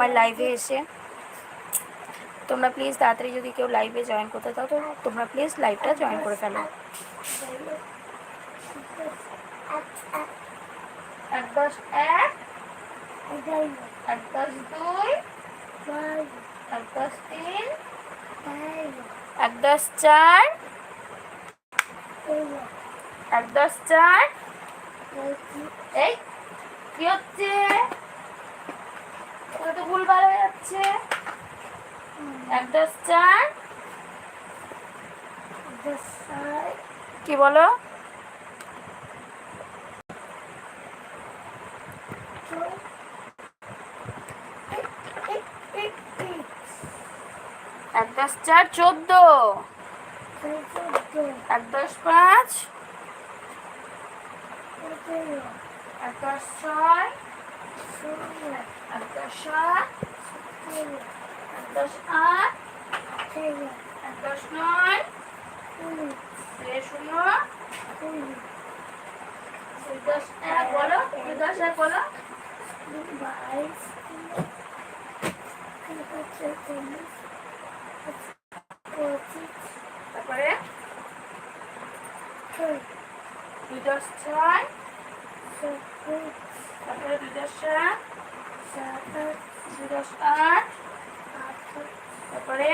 আমার লাইভে এসে তোমরা প্লিজ তাড়াতাড়ি যদি কেউ লাইভে জয়েন করতে চাও তো তোমরা প্লিজ লাইভটা জয়েন করে ফেলো এক দশ এক এক দশ দুই এক দশ তিন এক দশ চার এক দশ চার এই কি হচ্ছে ওটা তো হয়ে যাচ্ছে। কি বলো? এক দশ চার চোদ্দ। এক দশ পাঁচ। এক দশ ছয়। এক দশ সাত এক দশ এক, বলো দশ এক, বলো। তারপরে দুই দশ ছয়, তারপরে দুই দশ আট তারপরে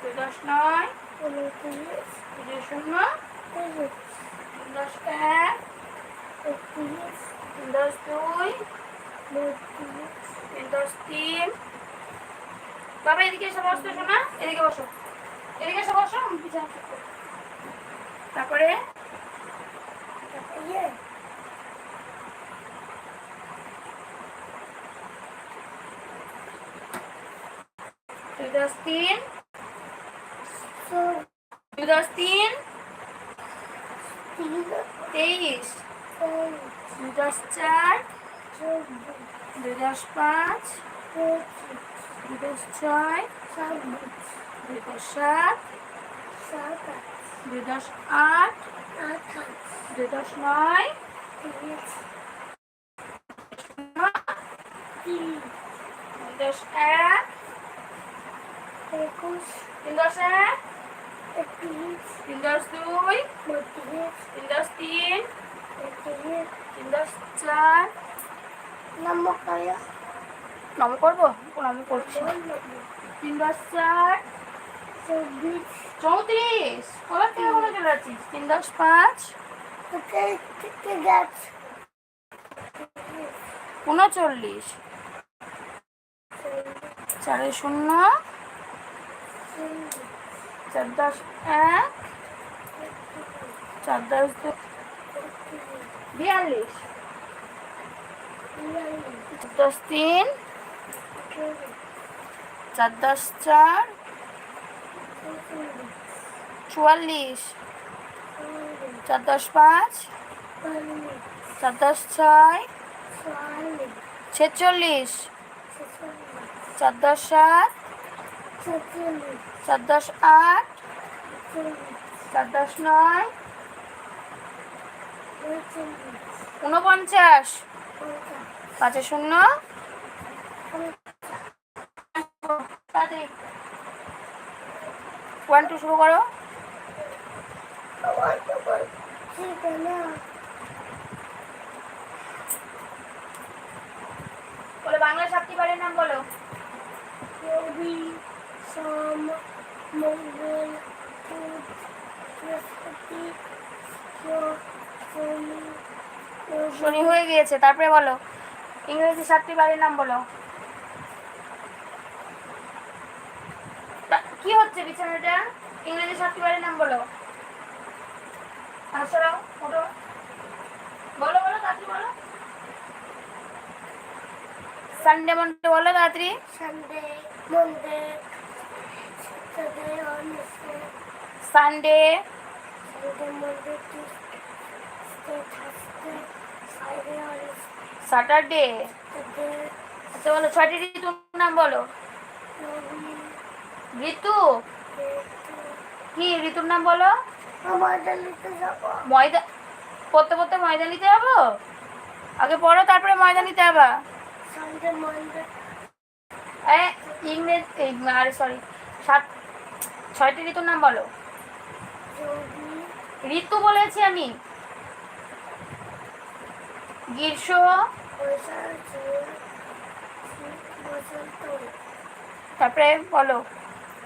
দুই দশ নয় দুই শূন্য দশ এক দশ দুই তিন দশ তিন বাবা, এদিকে এসে বসতো শোনা। এদিকে বসো। এদিকে এসে বসো তারপরে? দুই দশ তিন। দুই দশ তিন। তেইশ। দুই দশ চার। দুই দশ পাঁচ। দুই দশ ছয়। দুই দশ সাত। দুই দশ আট। দুই দশ নয়। দুই দশ এক। তিন দশ এক তিন দশ দুই। তিন দশ তিন। তিন দশ চার। নম করব? নম করছি। তিন দশ চার চৌত্রিশ। কবার থেকে চলে যাচ্ছিস? তিন দশ পাঁচ উনচল্লিশ। চারে শূন্য। চার দশ এক, চার দশ বিয়াল্লিশ। দশ তিন, চার দশ চার, চুয়াল্লিশ। চার দশ পাঁচ, চার দশ ছয়, ছেচল্লিশ। চার দশ সাত চার দশ আট চার দশ নয়, উনপঞ্চাশ, পাঁচে শূন্য, ওয়ান টু শুরু করো। বলো বাংলা সাতটি বাড়ির নাম বলো। রবি সোম মঙ্গল বুধ বৃহস্পতি শনি হয়ে গিয়েছে, তারপরে বলো। ইংরেজি সাতটি বাড়ির নাম বলো। কি হচ্ছে বিছানাটা? ইংরেজি সাতটি বাড়ির নাম বলো। আসরাও বলো বলো, তাড়াতাড়ি বলো। সানডে মন্ডে বলো, তাড়াতাড়ি। Sunday Monday Saturday Wednesday Sunday Sunday Monday Tuesday Thursday Friday Wednesday Saturday আচ্ছা বলো ছয়টি ঋতুর নাম বলো। ঋতু। কি ঋতুর নাম বলো? ময়দা পড়তে পড়তে ময়দা নিতে যাব? আগে পড়ো তারপরে ময়দা নিতে যাবা ইংরেজ আরে সরি সাত ছয়টি ঋতুর নাম বলো। ঋতু বলেছি আমি। গ্রীষ্ম। তারপরে বলো।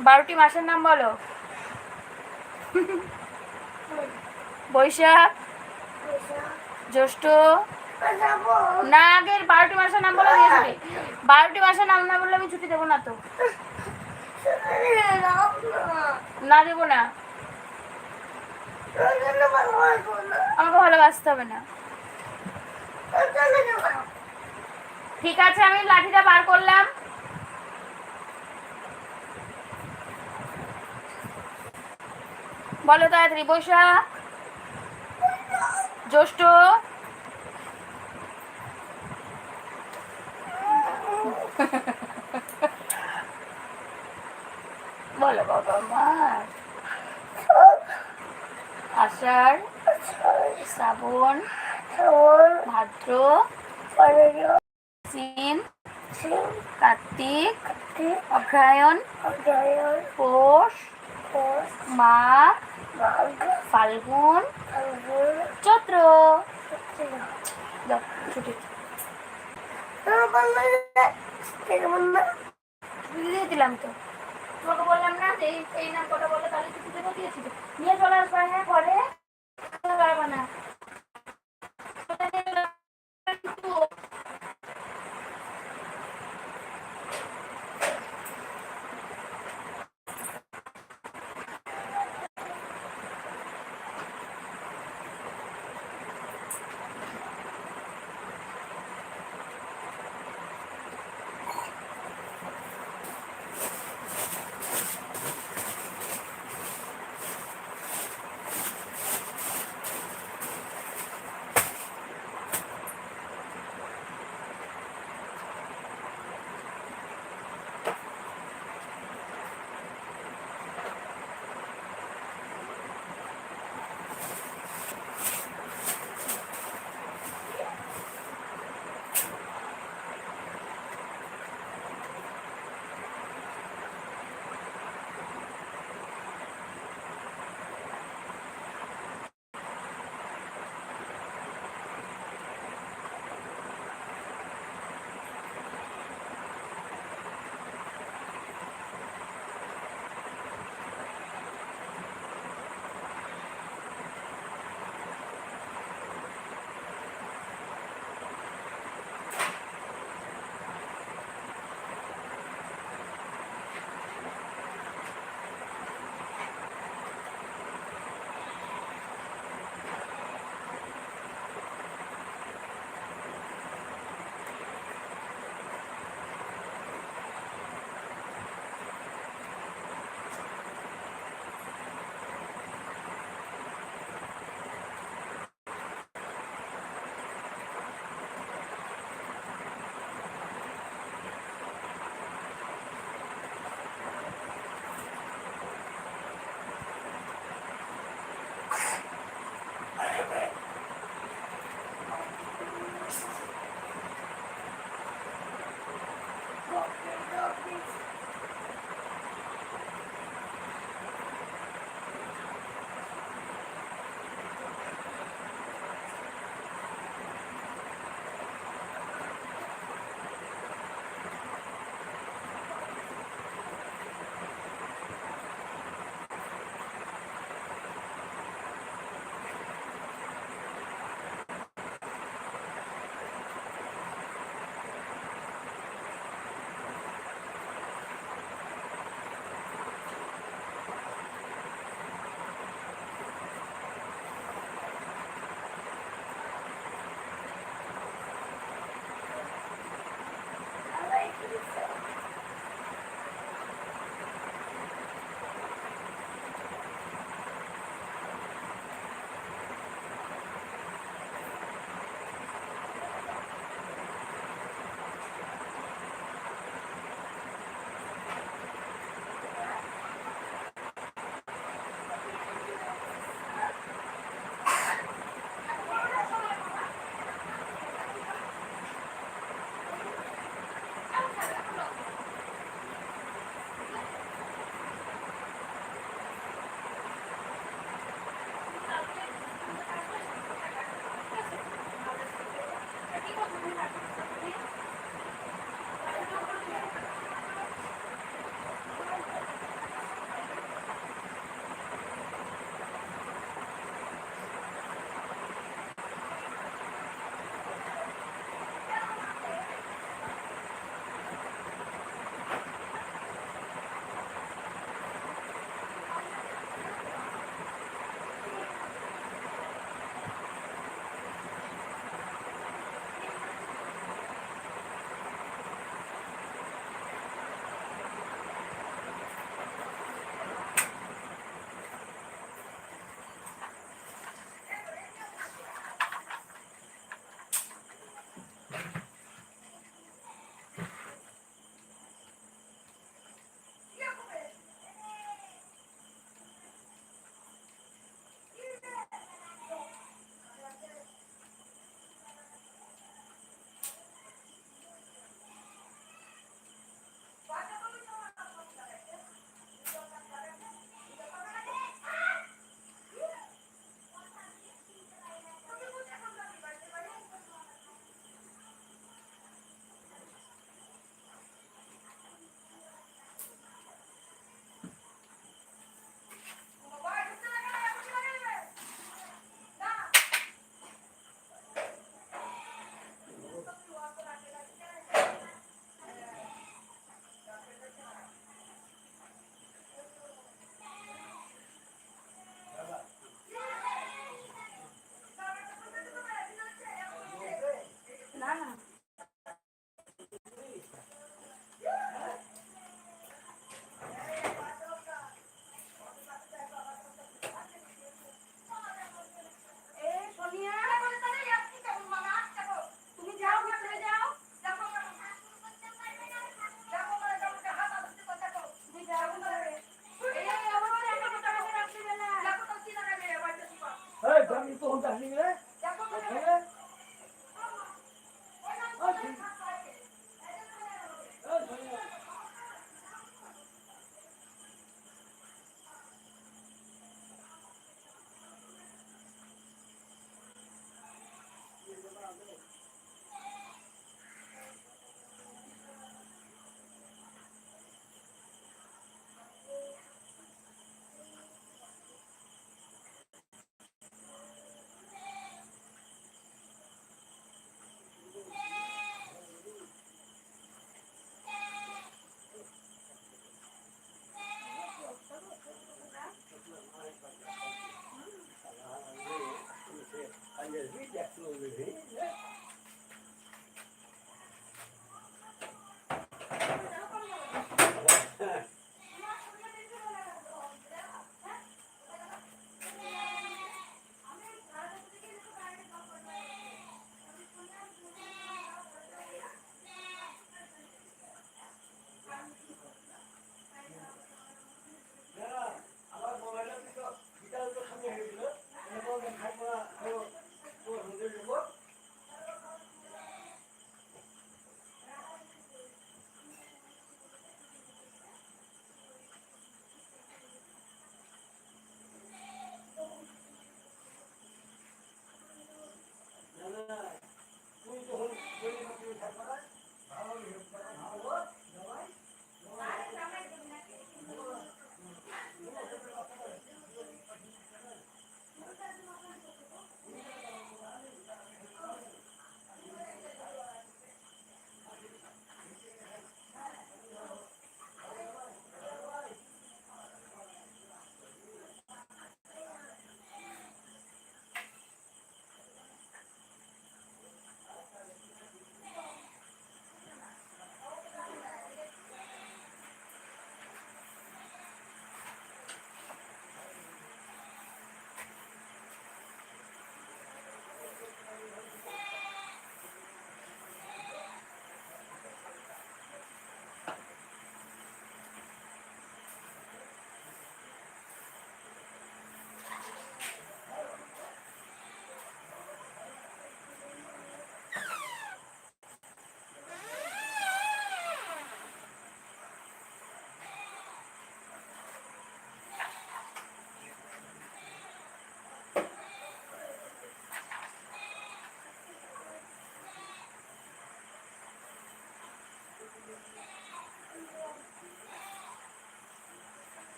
বারোটি মাসের নাম বলো। বৈশাখ। বৈশাখ। জ্যৈষ্ঠ। না আগের বারোটি মাসের নাম বলে দিয়ে বারোটি মাসের নাম না বললে আমি ছুটি দেবো না তো। না দেবো না। আমাকে ভালোবাসতে হবে না। ঠিক আছে, আমি লাঠিটা বার করলাম। বলো তাড়াতাড়ি বৈশাখ জ্যৈষ্ঠ। বলো বাবা মা। আষাঢ় শ্রাবণ ভাদ্র আশ্বিন কার্তিক অগ্রায়ণ পৌষ মাঘ ফাল্গুন চৈত্র। ছুটি। দিলাম তো। তোমাকে বললাম না যে এই নাম কটা বলে, তাহলে কিছু দেবো দিয়েছিল নিয়ে চলে আসবে হ্যাঁ ঘরে? পারবে না।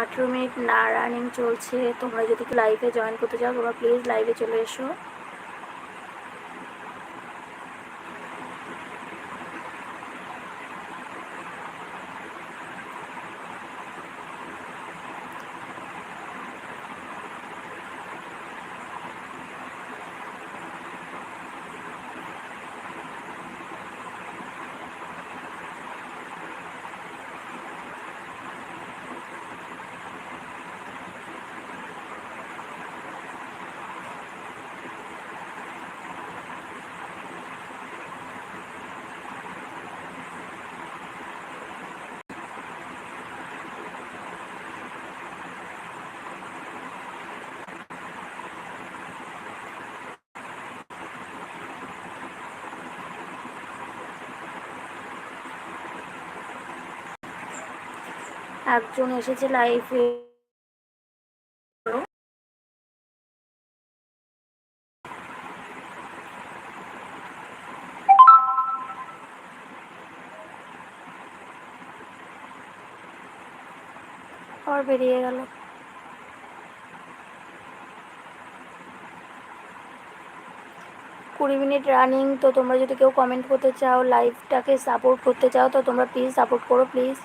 আঠেরো মিনিট না রানিং চলছে, তোমরা যদি লাইভে জয়েন করতে চাও, তোমরা প্লিজ লাইভে চলে এসো। একজন এসেছে আর বেরিয়ে গেল। কুড়ি মিনিট রানিং তো তোমরা যদি কেউ কমেন্ট করতে চাও লাইভটাকে সাপোর্ট করতে চাও, তো তোমরা প্লিজ সাপোর্ট করো প্লিজ